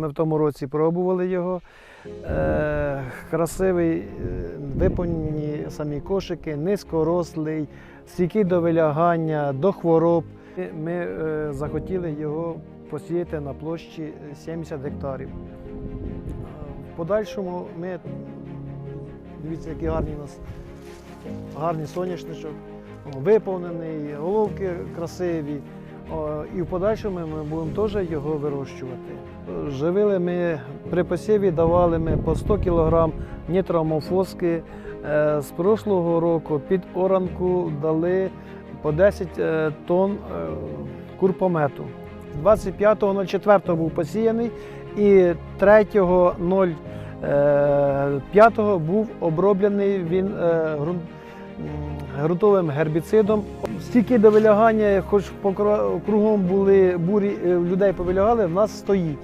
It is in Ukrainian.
Ми в тому році пробували його. Е, красивий, е, виповнені самі кошики, низькорослий, стійкий до вилягання, до хвороб. Ми- е, захотіли його посіяти на площі 70 гектарів. В подальшому ми, дивіться, який гарний у нас гарний соняшничок, виповнений, головки красиві. І в подальшому ми будемо теж його вирощувати. Живили ми при посіві, давали ми по 100 кг нітромофоски. Е, З прошлого року під оранку дали по 10 е, тонн е, курпомету. 25.04 був посіяний і 3.05 був оброблений він ґрунтовим гербіцидом. Стільки до вилягання, хоч по кругом були бурі, е, людей повилягали, в нас стоїть.